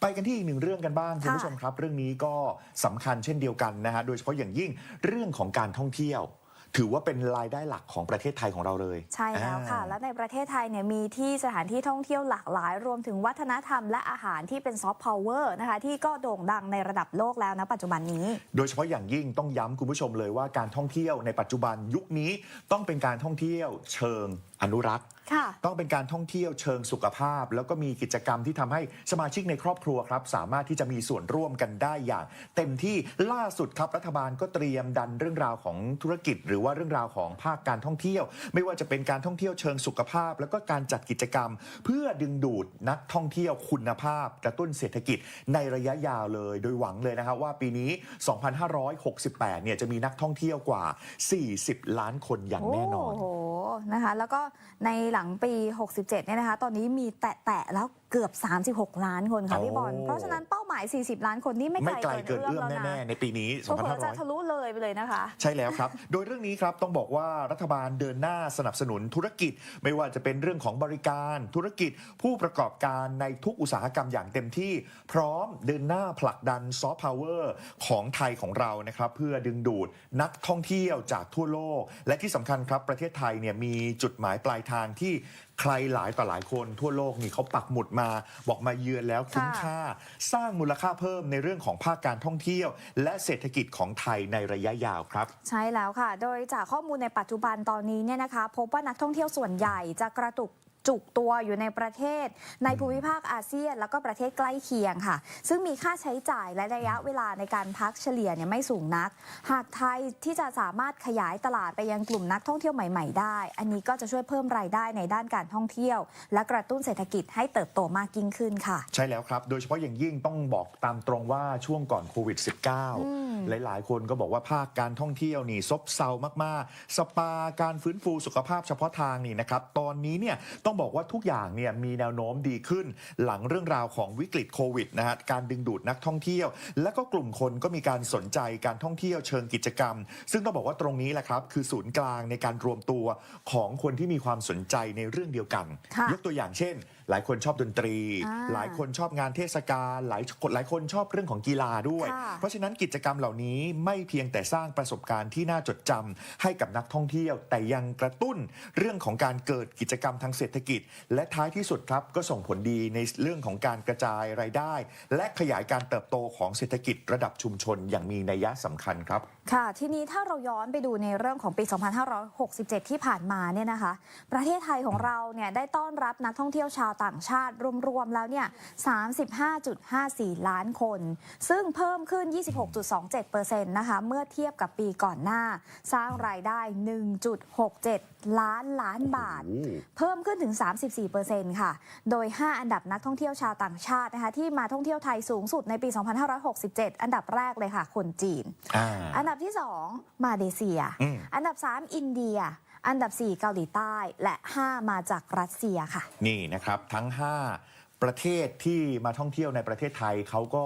ไปกันที่อีกหนึ่งเรื่องกันบ้างค่ะคุณผู้ชมครับ เรื่องนี้ก็สำคัญเช่นเดียวกันนะฮะโดยเฉพาะอย่างยิ่งเรื่องของการท่องเที่ยวถือว่าเป็นรายได้หลักของประเทศไทยของเราเลย ใช่แล้วค่ะอ่าและในประเทศไทยเนี่ยมีที่สถานที่ท่องเที่ยวหลากหลาย รวมถึงวัฒนธรรมและอาหารที่เป็นซอฟต์พาวเวอร์นะคะ ที่ก็โด่งดังในระดับโลกแล้วนะปัจจุบันนี้ โดยเฉพาะอย่างยิ่งต้องย้ำคุณผู้ชมเลยว่าการท่องเที่ยวในปัจจุบันยุคนี้ต้องเป็นการท่องเที่ยวเชิง อนุรักษ์ ค่ะ ต้องเป็นการท่องเที่ยวเชิงสุขภาพ แล้วก็มีกิจกรรมที่ทำให้สมาชิกในครอบครัวครับ สามารถที่จะมีส่วนร่วมกันได้อย่าง เต็มที่ล่าสุดครับรัฐบาลก็เตรียมดันเรื่องราวของธุรกิจ หรือว่าเรื่องราวของภาคการท่องเที่ยว ไม่ว่าจะเป็นการท่องเที่ยวเชิงสุขภาพ แล้วก็การจัดกิจกรรม เพื่อดึงดูดนักท่องเที่ยวคุณภาพ กระตุ้นเศรษฐกิจในระยะยาวเลย โดยหวังเลยนะครับว่าปีนี้ 2568 เนี่ยจะมีนักท่องเที่ยวกว่า 40 ล้านคนอย่างแน่นอน โอ้โห นะคะ แล้วก็ในหลังปี 67เนี่ยนะคะ ตอนนี้มีแตะๆแล้วเกือบ 36 ล้านคนค่ะโอ้พี่บอล เพราะฉะนั้นเป้า หมาย 40 ล้านคนนี่ไม่ไม่ไกไกลลเกิเกินนเอื้เอื้ออมมแล้วแน่นะๆในปีนี้เผื่อๆจะ2500ทะลุเลยไปเลยนะคะ ใช่แล้วครับ โดยเรื่องนี้ครับต้องบอกว่ารัฐบาลเดินหน้าสนับสนุนธุรกิจ ไม่ว่าจะเป็นเรื่องของบริการธุรกิจ ผู้ประกอบการในทุกอุตสาหกรรมอย่างเต็มที่ พร้อมเดินหน้าผลักดันซอฟต์พาวเวอร์ของไทยของเรานะครับเพื่อดึงดูดนักท่องเที่ยวจากทั่วโลก และที่สำคัญครับประเทศไทยเนี่ยมีจุดหมายปลายทางที่ ใครหลายต่อหลายคนทั่วโลกนี่เขาปักหมุดมา บอกมาเยือนแล้วคุ้มค่ะค่า สร้างมูลค่าเพิ่มในเรื่องของภาคการท่องเที่ยว และเศรษฐกิจของไทยในระยะยาวครับ ใช่แล้วค่ะ โดยจากข้อมูลในปัจจุบันตอนนี้เนี่ยนะคะ พบว่านักท่องเที่ยวส่วนใหญ่จะกระตุก จุกตัวอยู่ในประเทศ ในภูมิภาคอาเซียน แล้วก็ประเทศใกล้เคียงค่ะ ซึ่งมีค่าใช้จ่ายและระยะเวลาในการพักเฉลี่ยเนี่ยไม่สูงนัก หากไทยที่จะสามารถขยายตลาดไปยังกลุ่มนักท่องเที่ยวใหม่ ๆ ได้ อันนี้ก็จะช่วยเพิ่มรายได้ในด้านการท่องเที่ยว และกระตุ้นเศรษฐกิจให้เติบโตมากยิ่งขึ้นค่ะ ใช่แล้วครับ โดยเฉพาะอย่างยิ่งต้องบอกตามตรงว่าช่วงก่อนโควิด -19 หลายๆ คนก็บอกว่าภาคการท่องเที่ยวนี่ซบเซามากๆ สปาการฟื้นฟูสุขภาพเฉพาะทางนี่นะครับ ตอนนี้เนี่ยต้องบอกว่าทุกอย่างเนี่ยมีแนวโน้มดีขึ้น หลังเรื่องราวของวิกฤตโควิดนะฮะการดึงดูดนักท่องเที่ยว และก็กลุ่มคนก็มีการสนใจการท่องเที่ยวเชิงกิจกรรม ซึ่งต้องบอกว่าตรงนี้แหละครับ คือศูนย์กลางในการรวมตัวของคนที่มีความสนใจในเรื่องเดียวกันค่ะยกตัวอย่างเช่น หลายคนชอบดนตรีอ่าหลายคนชอบงานเทศกาลหลายคนหลายคนชอบเรื่องของกีฬาด้วยค่ะเพราะฉะนั้นกิจกรรมเหล่านี้ไม่เพียงแต่สร้างประสบการณ์ที่น่าจดจำให้กับนักท่องเที่ยว แต่ยังกระตุ้นเรื่องของการเกิดกิจกรรมทางเศรษฐกิจ และท้ายที่สุดครับก็ส่งผลดีในเรื่องของการกระจายรายได้ และขยายการเติบโตของเศรษฐกิจระดับชุมชนอย่างมีนัยยะสำคัญครับ ค่ะ ทีนี้ถ้าเราย้อนไปดูในเรื่องของปี 2567 ที่ผ่านมาเนี่ยนะคะ ประเทศไทยของเราเนี่ยได้ต้อนรับนักท่องเที่ยวชาวต่างชาติรวมๆแล้วเนี่ย 35.54 ล้านคน ซึ่งเพิ่มขึ้น 26.27%นะคะ เมื่อเทียบกับปีก่อนหน้า สร้างรายได้ 1.67 ล้านล้านบาทโอ้โหเพิ่มขึ้นถึง 34%ค่ะ โดย 5 อันดับนักท่องเที่ยวชาวต่างชาตินะคะที่มาท่องเที่ยวไทยสูงสุดในปี 2567 อันดับแรกเลยค่ะ คนจีนอ่าอันดับที่ 2 มาเลเซียอืมอันดับ 3 อินเดีย อันดับ 4 เกาหลีใต้และ 5 มาจากรัสเซียค่ะ นี่นะครับทั้ง 5 ประเทศที่มาท่องเที่ยวในประเทศไทยเขาก็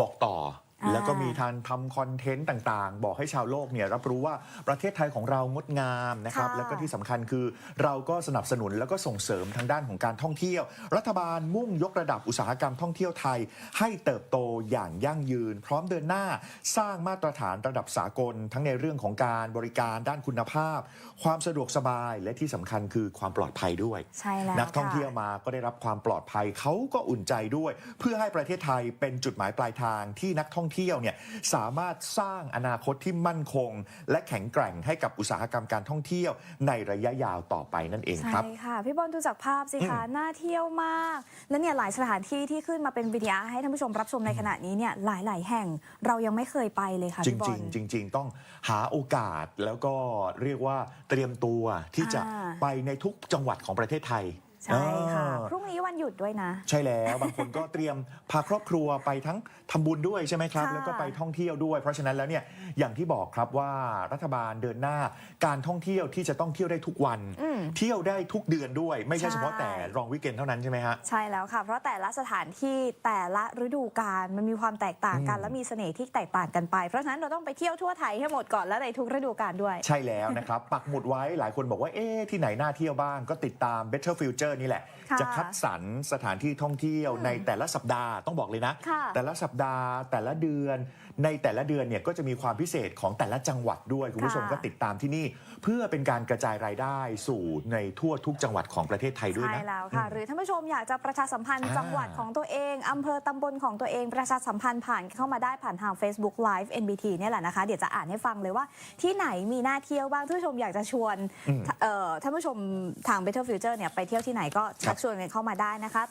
บอกต่ออ่า แล้วก็มีทานทำคอนเทนต์ต่างๆ บอกให้ชาวโลกเนี่ยรับรู้ว่าประเทศไทยของเรางดงามนะครับ ค่ะ แล้วก็ที่สำคัญคือเราก็สนับสนุนแล้วก็ส่งเสริมทางด้านของการท่องเที่ยว รัฐบาลมุ่งยกระดับอุตสาหกรรมท่องเที่ยวไทย ให้เติบโตอย่างยั่งยืน พร้อมเดินหน้าสร้างมาตรฐานระดับสากล ทั้งในเรื่องของการบริการด้านคุณภาพ ความสะดวกสบายและที่สำคัญคือความปลอดภัยด้วย ใช่แล้วนักท่องค่ะเที่ยวมาก็ได้รับความปลอดภัยเขาก็อุ่นใจด้วย เพื่อให้ประเทศไทยเป็นจุดหมายปลายทางที่นักท่องเที่ยวเนี่ยสามารถสร้างอนาคตที่มั่นคง และแข็งแกร่งให้กับอุตสาหกรรมการท่องเที่ยวในระยะยาวต่อไปนั่นเองครับ ใช่ค่ะ พี่บอลดูจากภาพสิคะน่าเที่ยวมาก แล้วเนี่ยหลายสถานที่ที่ขึ้นมาเป็นวิดีโอให้ท่านผู้ชมรับชมในขณะนี้เนี่ยหลาย ๆ แห่งเรายังไม่เคยไปเลยค่ะจพี่บอริลงๆจริง ๆ ต้องหาโอกาสแล้วก็เรียกว่าเตรียมตัวที่จะอ่า ไปในทุกจังหวัดของประเทศไทย ใช่ค่ะ อ่า พรุ่งนี้วันหยุดด้วยนะ ใช่แล้วบางคนก็เตรียมพาครอบครัวไปทั้งทำบุญด้วยใช่ไหมครับ ค่ะแล้วก็ไปท่องเที่ยวด้วย เพราะฉะนั้นแล้วเนี่ยอย่างที่บอกครับว่ารัฐบาลเดินหน้าการท่องเที่ยวที่จะต้องเที่ยวได้ทุกวัน อืมเที่ยวได้ทุกเดือนด้วย ไม่ใช่ใช่ เฉพาะแต่รองวิกเกนเท่านั้นใช่ไหมฮะ ใช่แล้วค่ะ เพราะแต่ละสถานที่แต่ละฤดูกาลมันมีความแตกต่างกัน อืม และมีเสน่ห์ที่แตกต่างกันไป เพราะฉะนั้นเราต้องไปเที่ยวทั่วไทยให้หมดก่อนและในทุกฤดูกาลด้วย ใช่แล้วนะครับ ปักหมุดไว้หลายคนบอกว่าเอ๊ะที่ไหนน่าเที่ยวบ้างก็ติดตาม Better Future Future นี่แหละ ค่ะจะคัดสรรสถานที่ท่องเที่ยวอืมในแต่ละสัปดาห์ต้องบอกเลยนะ ค่ะ แต่ละสัปดาห์แต่ละเดือน ในแต่ละเดือนเนี่ยก็จะมีความพิเศษของแต่ละจังหวัดด้วย คุณผู้ชมค่ะก็ติดตามที่นี่ เพื่อเป็นการกระจายรายได้สู่ในทั่วทุกจังหวัดของประเทศไทยด้วยใช่นะแล้วค่ะ หรือท่านผู้ชมอยากจะประชาสัมพันธ์อ่าจังหวัดของตัวเองอำเภอตำบลของตัวเองประชาสัมพันธ์ผ่านเข้ามาได้ผ่านทาง Facebook Live NBT เนี่ยแหละนะคะ เดี๋ยวจะอ่านให้ฟังเลยว่าที่ไหนมีน่าเที่ยวบ้างท่านผู้ชมอยากจะชวนอืมเอ่อท่านผู้ชมทาง Better Future เนี่ยไปเที่ยวที่ไหนก็ชักชวนกันเข้ามาได้นะคะ